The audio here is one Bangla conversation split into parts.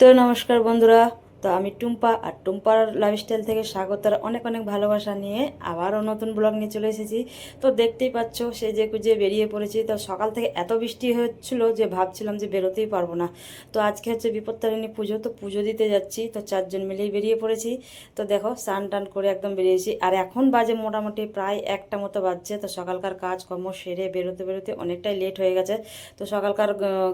তো নমস্কার বন্ধুরা। তো আমি টুম্পা, আর টুম্পার লাইফস্টাইল থেকে স্বাগতার অনেক অনেক ভালোবাসা নিয়ে আবারও নতুন ব্লগ নিয়ে চলে এসেছি। তো দেখতেই পাচ্ছ সেই যে যে বেরিয়ে পড়েছি। তো সকাল থেকে এত বৃষ্টি হচ্ছিল যে ভাবছিলাম যে বেরোতেই পারব না। তো আজকে হচ্ছে বিপত্তারিণী পুজো, তো পুজো দিতে যাচ্ছি। তো চারজন মিলেই বেরিয়ে পড়েছি। তো দেখো, স্নান টান করে একদম বেরিয়েছি। আর এখন বাজে মোটামুটি প্রায় একটা মতো বাজছে। তো সকালকার কাজকর্ম সেরে বেরোতে বেরোতে অনেকটাই লেট হয়ে গেছে। তো সকালকার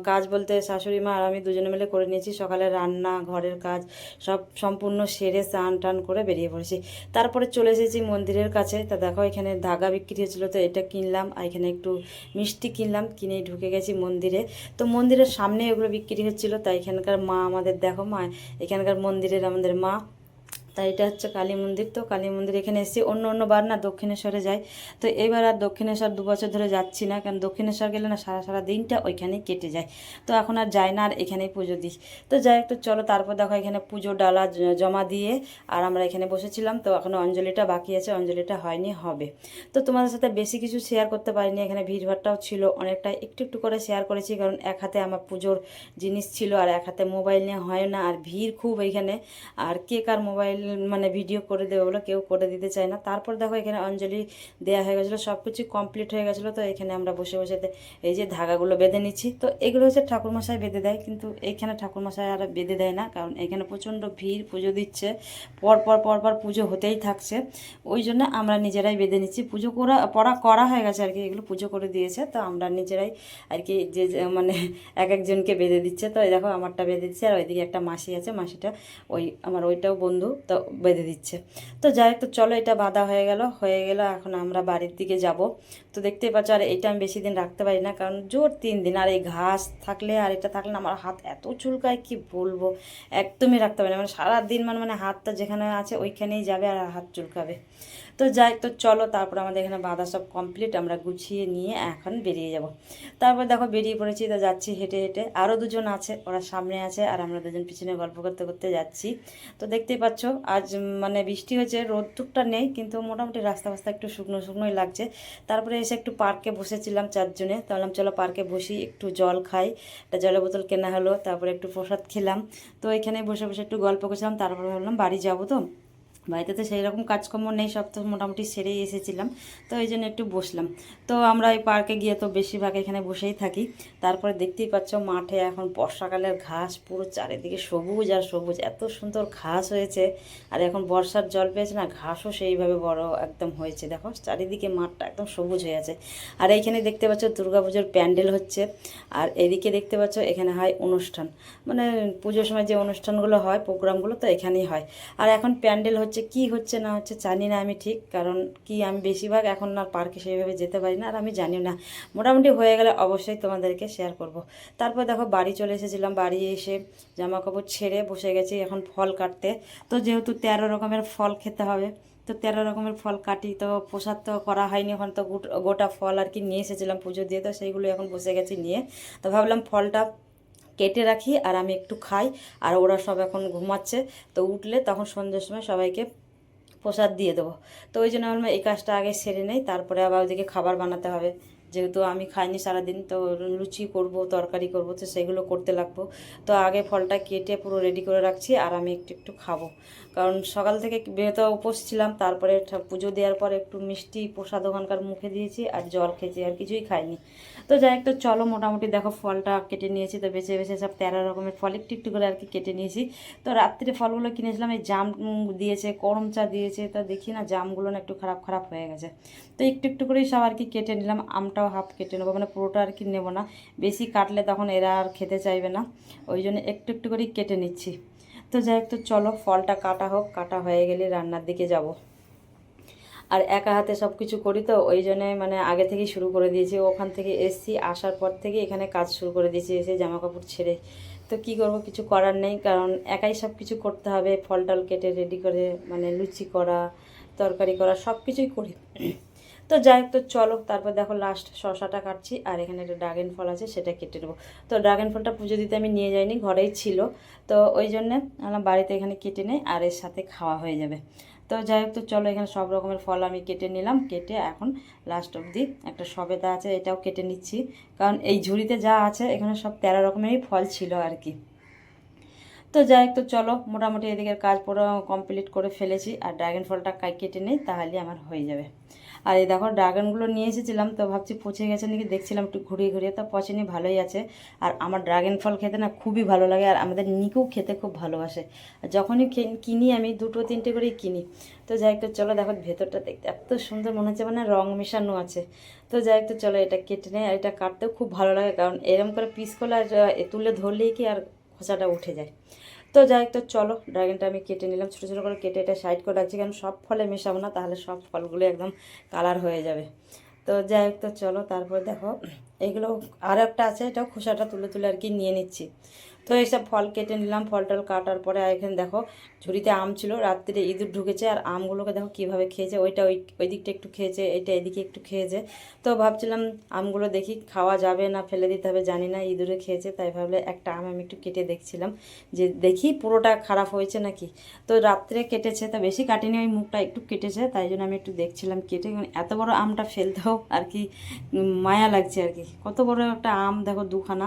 কাজ বলতে শাশুড়ি মা আর আমি দুজনে মিলে করে নিয়েছি। সকালে রান্না, ঘরের কাজ সব সম্পূর্ণ সেরে স্নান টান করে বেরিয়ে পড়েছি। তারপরে চলে এসেছি মন্দিরের কাছে। তা দেখো, এখানে ধাগা বিক্রি হয়েছিলো, তো এটা কিনলাম আর এখানে একটু মিষ্টি কিনলাম কিনে ঢুকে গেছি মন্দিরে। তো মন্দিরের সামনে এগুলো বিক্রি হচ্ছিল, তাই এখানকার মা আমাদের, দেখো মা, এখানকার মন্দিরের আমাদের মা তাই এটা হচ্ছে কালী মন্দির। তো কালী মন্দির এখানে এসেছি অন্য অন্য বার না দক্ষিণেশ্বরে যাই। তো এবার আর দক্ষিণেশ্বর দু বছর ধরে যাচ্ছি না, কারণ দক্ষিণেশ্বর গেলে না সারা সারা দিনটা ওইখানেই কেটে যায়। তো এখন আর যাই না, আর এখানেই পুজো দিই। তো যাই একটু চলো তারপর দেখো এখানে পুজো ডালা জমা দিয়ে আর আমরা এখানে বসেছিলাম। তো এখনও অঞ্জলিটা বাকি আছে, অঞ্জলিটা হয়নি, হবে। তো তোমাদের সাথে বেশি কিছু শেয়ার করতে পারিনি, এখানে ভিড়ভাড়টাও ছিল। অনেকটা একটু একটু করে শেয়ার করেছি, কারণ এক হাতে আমার পুজোর জিনিস ছিল আর এক হাতে মোবাইল নিয়ে হয় না, আর ভিড় খুব এখানে। আর কে কার মোবাইল মানে ভিডিও করে দেবে বলে কেউ করে দিতে চায় না। তারপর দেখো এখানে অঞ্জলি দেওয়া হয়ে গেছিল সব কিছু কমপ্লিট হয়ে গেছিল তো এখানে আমরা বসে বসে এই যে ধাগাগুলো বেঁধে নিচ্ছি। তো এগুলো হচ্ছে ঠাকুরমশাই বেঁধে দেয়, কিন্তু এইখানে ঠাকুরমশাই আর বেঁধে দেয় না, কারণ এখানে প্রচণ্ড ভিড়, পুজো দিচ্ছে। পর পর পর পর পুজো হতেই থাকছে। ওই জন্য আমরা নিজেরাই বেঁধে নিচ্ছি। পুজো করা, পড়া করা হয়ে গেছে আর কি, এগুলো পুজো করে দিয়েছে। তো আমরা নিজেরাই আর কি যে মানে এক একজনকে বেঁধে দিচ্ছে। তো দেখো আমারটা বেঁধে দিচ্ছে আর ওইদিকে একটা মাসি আছে, মাসিটা ওই, আমার ওইটাও বন্ধু। তো বেঁধে দিচ্ছে। তো যাই হোক, তো চলো এটা বাঁধা হয়ে গেল। হয়ে গেল, এখন আমরা বাড়ির দিকে যাব। তো দেখতেই পাচ্ছ, আর এটা আমি বেশি দিন রাখতে পারি না, কারণ জোর তিন দিন। আর এই ঘাস থাকলে আর এটা থাকলে আমার হাত এত চুলকায়, কি বলব? একদমই রাখতে পারি না। মানে সারাদিন মানে মানে হাতটা যেখানে আছে, ওইখানেই যাবে আর হাত চুলকাবে। তো যাই, তো চলো তারপর আমাদের এখানে বাঁধা সব কমপ্লিট আমরা গুছিয়ে নিয়ে এখন বেরিয়ে যাব। তারপর দেখো বেরিয়ে পড়েছি, তো যাচ্ছি হেঁটে হেঁটে। আরও দুজন আছে, ওরা সামনে আছে, আর আমরা দুজন পিছনে গল্প করতে করতে যাচ্ছি। তো দেখতেই পাচ্ছ, আজ মানে বৃষ্টি হয়েছে রোদ টুকটা নেই, কিন্তু মোটামুটি রাস্তা ফাস্তা একটু শুকনো শুকনোই লাগছে। তারপরে এসে একটু পার্কে বসেছিলাম চারজনে, তো বললাম চলো পার্কে বসি, একটু জল খাই, একটা জলের বোতল কেনা হলো, তারপরে একটু প্রসাদ খেলাম। তো এখানে বসে বসে একটু গল্প করছিলাম, তারপরে ভাবলাম বাড়ি যাব তো। বাড়িতে তো সেই রকম কাজকর্ম নেই, সব তো মোটামুটি সেরেই এসেছিলাম। তো এই জন্য একটু বসলাম। তো আমরা এই পার্কে গিয়ে তো বেশিরভাগ এখানে বসেই থাকি। তারপরে দেখতেই পাচ্ছ মাঠে এখন বর্ষাকালের ঘাস, পুরো চারিদিকে সবুজ আর সবুজ। এত সুন্দর ঘাস হয়েছে। আর এখন বর্ষার জল পেয়েছে না, ঘাসও সেইভাবে বড় একদম হয়েছে। দেখো, চারিদিকে মাঠটা একদম সবুজ হয়ে আছে। আর এইখানে দেখতে পাচ্ছ দুর্গাপুজোর প্যান্ডেল হচ্ছে। আর এদিকে দেখতে পাচ্ছ এখানে হয় অনুষ্ঠান। মানে পুজোর সময় যে অনুষ্ঠানগুলো হয়, প্রোগ্রামগুলো তো এখানেই হয়। আর এখন প্যান্ডেল হচ্ছে কি হচ্ছে না হচ্ছে জানি না আমি ঠিক। কারণ কি, আমি বেশিরভাগ এখন আর পার্কে সেইভাবে যেতে পারি না, আর আমি জানিও না। মোটামুটি হয়ে গেলে অবশ্যই তোমাদেরকে শেয়ার করব। তারপর দেখো, বাড়ি চলে এসেছিলাম, বাড়ি এসে জামা কাপড় ছেড়ে বসে গেছি এখন ফল কাটতে। তো যেহেতু তেরো রকমের ফল খেতে হবে, তো তেরো রকমের ফল কাটি, তো প্রসাদ তো করা হয়নি এখন তো গোটা ফল আর কি নিয়ে এসেছিলাম পুজো দিয়ে, তো সেইগুলো এখন বসে গেছি নিয়ে। তো ভাবলাম ফলটা কেটে রাখি আর আমি একটু খাই। আর ওরা সব এখন ঘুমাচ্ছে। তো উঠলে তখন সন্ধ্যের সময় সবাইকে প্রসাদ দিয়ে দেবো। তো ওই জন্য আমার এই কাজটা আগে সেরে নেই। তারপরে আবার ওইদিকে খাবার বানাতে হবে। যেহেতু আমি খাইনি সারাদিন, তো লুচি করব, তরকারি করব, তো সেগুলো করতে লাগবো। তো আগে ফলটা কেটে পুরো রেডি করে রাখছি আর আমি একটু একটু খাব। কারণ সকাল থেকে বেহতো উপোস ছিলাম, তারপরে পুজো দেওয়ার পর একটু মিষ্টি প্রসাদ ওখানকার মুখে দিয়েছি আর জল খেয়েছি আর কিছুই খাইনি। তো যাই একটু চলো মোটামুটি দেখো ফলটা কেটে নিয়েছি, তো বেছে বেছে সব তেরো রকমের ফল, একটু একটু করে আর কি কেটে নিয়েছি। তো রাত্রে ফলগুলো কিনেছিলাম, এই জাম দিয়েছে, করম চা দিয়েছে, তো দেখি না জামগুলো না একটু খারাপ খারাপ হয়ে গেছে। তো একটু একটু করেই সব আর কি কেটে নিলাম, আমটাও হাফ কেটে নেব মানে পুরোটা আর কি নেব না। বেশি কাটলে তখন এরা আর খেতে চাইবে না, ওই জন্য একটু একটু করেই কেটে নিচ্ছি। তো যাই তো চলো, ফলটা কাটা হোক, কাটা হয়ে গেলে রান্নার দিকে যাব। আর একা হাতে সব কিছু করি তো, ওই জন্যে মানে আগে থেকেই শুরু করে দিয়েছি। ওখান থেকে এসছি, আসার পর থেকে এখানে কাজ শুরু করে দিয়েছি, এসে জামা কাপড় ছেড়ে। তো কি করব, কিছু করার নেই, কারণ একাই সব কিছু করতে হবে ফল টল কেটে রেডি করে মানে লুচি করা, তরকারি করা সব কিছুই করি। তো যাই হোক, তো চলো, তারপর দেখো লাস্ট শশাটা কাটছি, আর এখানে একটা ড্রাগন ফল আছে, সেটা কেটে নেব। তো ড্রাগন ফলটা পুজো দিতে আমি নিয়ে যাইনি, ঘরেই ছিল। তো ওই জন্যে আমার বাড়িতে এখানে কেটে নেই, আর এর সাথে খাওয়া হয়ে যাবে। তো যাই হোক, তো চলো, এখানে সব রকমের ফল আমি কেটে নিলাম, কেটে এখন লাস্ট অবধি একটা সবেদা আছে, এটাও কেটে নিচ্ছি। কারণ এই ঝুড়িতে যা আছে, এখানে সব তেরো রকমেরই ফল ছিল আর কি। তো যাই হোক, তো চলো, মোটামুটি এদিকের কাজ পুরো কমপ্লিট করে ফেলেছি। আর ড্রাগন ফলটা কাই কেটে নেই তাহলে আমার হয়ে যাবে। আর এই দেখো ড্রাগনগুলো নিয়ে এসেছিলাম, তো ভাবছি পচে গেছে নাকি দেখছিলাম একটু ঘুরিয়ে ঘুরিয়ে, তো পচেনি, ভালোই আছে। আর আমার ড্রাগন ফল খেতে না খুবই ভালো লাগে, আর আমাদের নিকেও খেতে খুব ভালোবাসে। আর যখনই কিনি আমি, দুটো তিনটে করেই কিনি। তো যাই তো চলো দেখো, ভেতরটা দেখতে এত সুন্দর মনে হচ্ছে মানে রং মেশানো আছে। তো যাই তো চলো এটা কেটে নেই, আর এটা কাটতেও খুব ভালো লাগে, কারণ এরম করে পিস করলে আর তুলে ধরলেই কি আর খোসাটা উঠে যায়। তো যাই তো চলো ড্রাগনটা আমি কেটে নিলাম। ছোটো ছোটো করে কেটে এটা সাইড করে রাখছি, কারণ সব ফলে মেশাবো না, তাহলে সব ফলগুলো একদম কালার হয়ে যাবে। তো যাই তো চলো, তারপর দেখো, এগুলো আর একটা আছে, এটাও খোসাটা তুলে তুলে আর কি নিয়ে নিচ্ছি। তো এইসব ফল কেটে নিলাম ফল টল কাটার পরে এখানে দেখো ঝুড়িতে আম ছিল রাত্রিরে ইঁদুর ঢুকেছে আর আমগুলোকে দেখো কীভাবে খেয়েছে, ওইটা ওই ওই দিকটা একটু খেয়েছে এইটা এদিকে একটু খেয়েছে। তো ভাবছিলাম আমগুলো দেখি খাওয়া যাবে না ফেলে দিতে হবে, জানি না ইঁদুরে খেয়েছে, তাই ভাবলে একটা আম আমি একটু কেটে দেখছিলাম, যে দেখি পুরোটা খারাপ হয়েছে নাকি। তো রাত্রে কেটেছে, তা বেশি কাটিনি, ওই মুখটা একটু কেটেছে, তাই জন্য আমি একটু দেখছিলাম কেটে এত বড় আমটা ফেলতেও আর কি মায়া লাগছে আর কি। কত বড় একটা আম দেখো দুখানা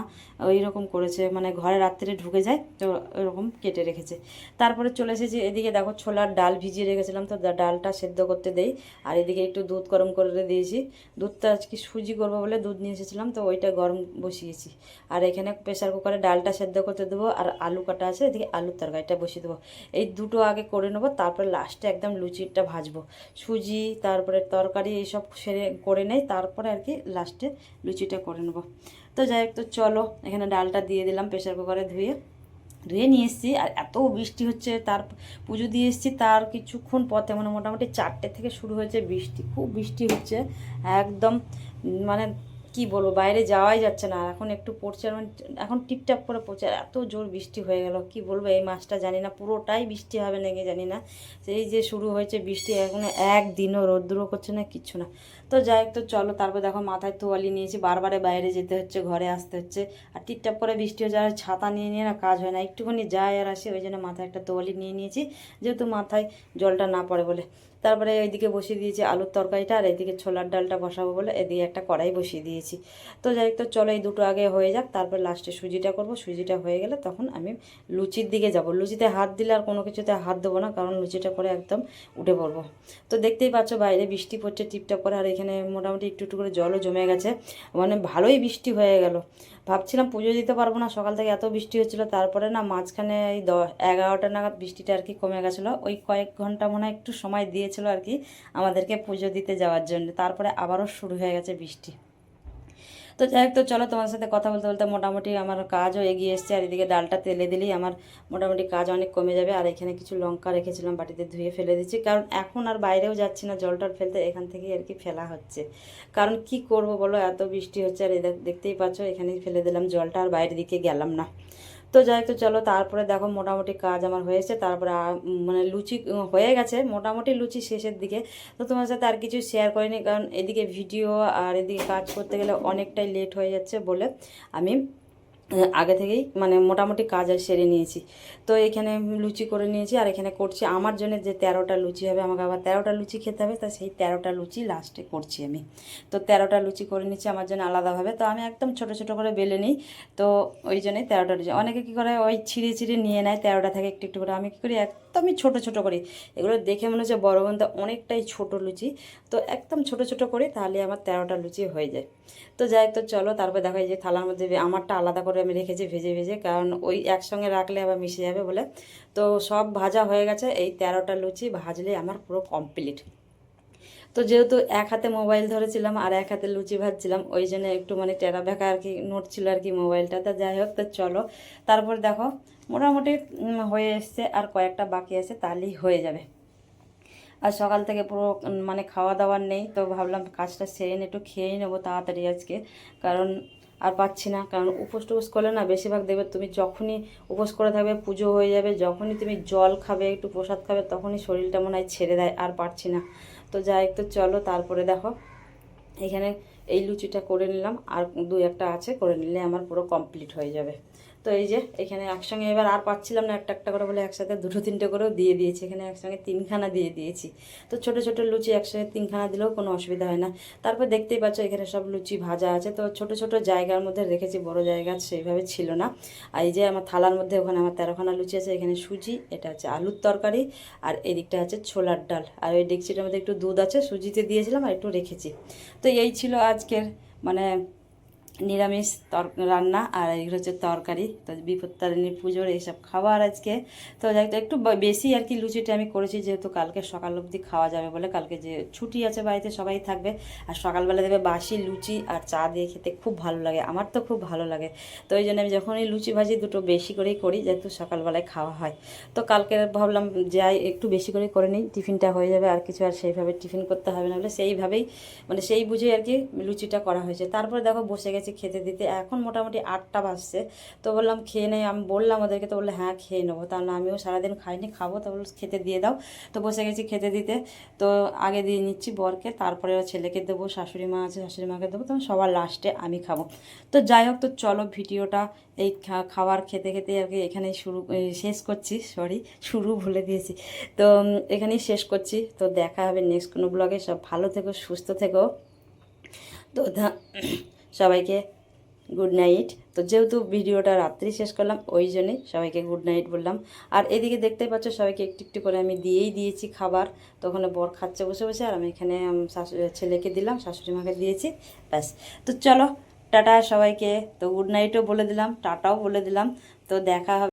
ওই রকম করেছে মানে ঘরে রাত্রে ঢুকে যায়, তো ওরকম কেটে রেখেছে। তারপরে চলে এসেছি, এদিকে দেখো ছোলার ডাল ভিজিয়ে রেখেছিলাম, তো ডালটা সেদ্ধ করতে দেই। আর এদিকে একটু দুধ গরম করে দিয়েছি। দুধটা আজকে সুজি করব বলে দুধ নিয়ে এসেছিলাম, তো ওইটা গরম বসিয়েছি। আর এখানে প্রেসার কুকারে ডালটা সেদ্ধ করতে দেবো, আর আলু কাটা আছে, এদিকে আলুর তরকারিটা বসিয়ে দেবো। এই দুটো আগে করে নেব, তারপরে লাস্টে একদম লুচিটা ভাজবো। সুজি, তারপরে তরকারি, এইসব সেরে করে নেই, তারপরে আর কি লাস্টে লুচিটা করে নেব। তো যাই হোক, তো চলো, এখানে ডালটা দিয়ে দিলাম প্রেশার কুকারে ধুয়ে। ধুয়ে নিয়ে এসেছি, আর এত বৃষ্টি হচ্ছে, তার পুজো দিয়ে এসেছি, তার কিছুক্ষণ পথে মানে মোটামুটি চারটে থেকে শুরু হয়েছে বৃষ্টি, খুব বৃষ্টি হচ্ছে, একদম মানে কি বলব, বাইরে যাওয়াই যাচ্ছে না। এখন একটু পড়ছে মানে এখন টিপটাপ করে পড়ছে। আর এত জোর বৃষ্টি হয়ে গেল, কি বলব, এই মাসটা জানি না, পুরোটাই বৃষ্টি হবে নাকি জানি না। সেই যে শুরু হয়েছে বৃষ্টি, এখন একদিনও রৌদ্র করছে না, কিচ্ছু না। তো যাই তো চলো, তারপর দেখো মাথায় তোয়ালি নিয়েছি, বারবারে বাইরে যেতে হচ্ছে, ঘরে আসতে হচ্ছে। আর টিপটাপ করে বৃষ্টি হচ্ছে, আর ছাতা নিয়ে নিয়ে না কাজ হয় না। একটুখানি যায় আর আসে, ওই জন্য মাথায় একটা তোয়ালি নিয়ে নিয়েছি, যেহেতু মাথায় জলটা না পড়ে বলে। তারপরে এইদিকে বসিয়ে দিয়েছি আলুর তরকারিটা, আর এইদিকে ছোলার ডালটা বসাবো বলে এদিকে একটা কড়াই বসিয়ে দিয়েছি। তো যাই তো চলো এই দুটো আগে হয়ে যাক, তারপর লাস্টে সুজিটা করব। সুজিটা হয়ে গেলে তখন আমি লুচির দিকে যাব। লুচিতে হাত দিলে আর কোনো কিছুতে হাত দেবো না, কারণ লুচিটা করে একদম উঠে পড়ব। তো দেখতেই পাচ্ছ বাইরে বৃষ্টি পড়ছে, টিপটাপ করে, আর এখানে মোটামুটি একটু একটু করে জলও জমে গেছে। মানে ভালোই বৃষ্টি হয়ে গেল। ভাবছিলাম পুজো দিতে পারব না, সকাল থেকে এত বৃষ্টি হচ্ছিল, তারপরে না মাঝখানে এই দ, এগারোটা নাগাদ বৃষ্টিটা আর কি কমে গেছিল। ওই কয়েক ঘণ্টা মনে একটু সময় দিয়েছিল আর কি আমাদেরকে পুজো দিতে যাওয়ার জন্য, তারপরে আবারও শুরু হয়ে গেছে বৃষ্টি। তো যাই হোক, তো চলো তোমার সাথে কথা বলতে বলতে মোটামুটি আমার কাজও এগিয়ে এসছে। আর এদিকে ডালটা তেলে দিলেই আমার মোটামুটি কাজ অনেক কমে যাবে। আর এখানে কিছু লঙ্কা রেখেছিলাম, বাটিতে ধুয়ে ফেলে দিচ্ছি। কারণ এখন আর বাইরেও যাচ্ছি না, জল টল ফেলতে, এখান থেকেই আর কি ফেলা হচ্ছে। কারণ কি করব বলো, এত বৃষ্টি হচ্ছে, আর দেখতেই পাচ্ছ, এখানেই ফেলে দিলাম জলটা, আর বাইরের দিকে গেলাম না। তো যাই তো চলো, তারপরে দেখো মোটামুটি কাজ আমার হয়েছে। তারপরে মানে লুচি হয়ে গেছে মোটামুটি লুচি শেষের দিকে। তো তোমার সাথে আর কিছু শেয়ার করিনি, কারণ এদিকে ভিডিও আর এদিকে কাজ করতে গেলে অনেকটাই লেট হয়ে যাচ্ছে বলে আমি আগে থেকেই মানে মোটামুটি কাজ আর সেরে নিয়েছি। তো এখানে লুচি করে নিয়েছি আর এখানে করছি আমার জন্য যে তেরোটা লুচি হবে, আমাকে আবার তেরোটা লুচি খেতে হবে, তা সেই তেরোটা লুচি লাস্টে করছি আমি। তো তেরোটা লুচি করে নিচ্ছি আমার জন্য আলাদাভাবে। তো আমি একদম ছোট ছোট করে বেলে নিই, তো ওই জন্যই তেরোটা লুচি। অনেকে কী করে ওই ছিঁড়ে ছিঁড়ে নিয়ে নেয় তেরোটা থেকে একটু একটু করে। আমি কী করি একদমই ছোট ছোট করি। এগুলো দেখে মনে হচ্ছে বড় বন্ধু অনেকটাই ছোট লুচি। তো একদম ছোট ছোট করি, তাহলে আমার তেরোটা লুচি হয়ে যায়। তো যাই তো চলো তারপর দেখা যায় যে থালার মধ্যে আমারটা আলাদা করে আমি রেখেছি ভেজে ভেজে কারণ ওই একসঙ্গে রাখলে আবার মিশে যাবে বলে। তো সব ভাজা হয়ে গেছে, এই তেরোটা লুচি ভাজলে আমার পুরো কমপ্লিট তো যেহেতু এক হাতে মোবাইল ধরেছিলাম আর এক হাতে লুচি ভাজছিলাম, ওই জন্য একটু মানে টেরা বেঁকা আর কি নড়ছিল আর কি মোবাইলটা তা যাই হোক, তো চলো। তারপর দেখো, মোটামুটি হয়ে এসছে আর কয়েকটা বাকি আছে, তাহলেই হয়ে যাবে। আর সকাল থেকে পুরো মানে খাওয়া দাওয়ার নেই, তো ভাবলাম কাজটা সেরে একটু খেয়েই নেব তাড়াতাড়ি আজকে। কারণ আর পাচ্ছি না। কারণ উপোস টুপোস করলে না বেশিরভাগ দেবে তুমি যখনই উপোস করে থাকবে পুজো হয়ে যাবে, যখনই তুমি জল খাবে, একটু প্রসাদ খাবে, তখনই শরীরটা মনে হয় ছেড়ে দেয়, আর পারছি না। তো যাই একটু চলো তারপরে দেখো। এখানে এই লুচিটা করে নিলাম আর দু একটা আছে, করে নিলে আমার পুরো কমপ্লিট হয়ে যাবে। তো এই যে, এখানে একসঙ্গে এবার আর পাচ্ছিলাম না একটা একটা করে বলে একসাথে দুটো তিনটে করেও দিয়ে দিয়েছি, এখানে একসঙ্গে তিনখানা দিয়ে দিয়েছি। তো ছোট ছোট লুচি একসঙ্গে তিনখানা দিলেও কোনো অসুবিধা হয় না। তারপর দেখতেই পাচ্ছ এখানে সব লুচি ভাজা আছে, তো ছোট ছোট জায়গার মধ্যে রেখেছি, বড় জায়গা সেইভাবে ছিল না। আর এই যে আমার থালার মধ্যে ওখানে আমার তেরোখানা লুচি আছে, এখানে সুজি, এটা হচ্ছে আলুর তরকারি, আর এদিকটা হচ্ছে ছোলার ডাল। আর ওই ডেকচিটার মধ্যে একটু দুধ আছে, সুজিতে দিয়েছিলাম আর একটু রেখেছি। তো এই ছিল আজকের মানে নিরামিষ তর রান্না আর এগুলো হচ্ছে তরকারি। তো বিপত্তারিণী পুজোর এইসব খাবার আজকে। তো একটু বেশি আর কি লুচিটা আমি করেছি, যেহেতু কালকে সকাল অবধি খাওয়া যাবে বলে। কালকে যে ছুটি আছে বাড়িতে সবাই থাকবে। আর সকালবেলা দেবে বাসি, লুচি আর চা দিয়ে খেতে খুব ভালো লাগে। আমার তো খুব ভালো লাগে। তো ওই জন্য আমি যখনই লুচি ভাজি দুটো বেশি করেই করি, যেহেতু সকালবেলায় খাওয়া হয়। তো কালকে ভাবলাম যাই, একটু বেশি করে করে নিই। টিফিনটা হয়ে যাবে, আর কিছু আর সেইভাবে টিফিন করতে হবে না বলে সেইভাবেই মানে সেই বুঝে আর কি লুচিটা করা হয়েছে। তারপরে দেখো বসে গেছি খেতে দিতে। এখন মোটামুটি আটটা বাজছে। তো বললাম, খেয়ে নেই আমি বললাম ওদেরকে, তো বললে হ্যাঁ খেয়ে নেব। তাহলে আমিও সারাদিন খাইনি, খাব। তো বলল, খেতে দিয়ে দাও। তো বসে গেছি খেতে দিতে। তো আগে দিয়ে নিচ্ছি বরকে, তারপরে ছেলেকে দেবো, শাশুড়ি মা আছে, শাশুড়ি মাকে দেবো। তো সবার লাস্টে আমি খাব। তো যাই হোক, তো চলো ভিডিওটা এই খাবার খেতে খেতে আর কি এখানেই শুরু শেষ করছি। সরি শুরু ভুলে দিয়েছি। তো এখানেই শেষ করছি। তো দেখা হবে নেক্সট কোনো ব্লগে সব ভালো থেকো, সুস্থ থেকো। তো সবাইকে গুড নাইট তো যেহেতু ভিডিওটা রাত্রি শেষ করলাম, ওই জন্যই সবাইকে গুড নাইট বললাম। আর এদিকে দেখতেই পাচ্ছ, সবাইকে একটু একটু করে আমি দিয়েই দিয়েছি খাবার। তো ওখানে বর খাচ্ছে বসে বসে, আর আমি এখানে ছেলেকে দিলাম, শাশুড়ি মাকে দিয়েছি, ব্যাস। তো চলো, টাটা সবাইকে। তো গুড নাইটও বলে দিলাম, টাটাও বলে দিলাম। তো দেখা হবে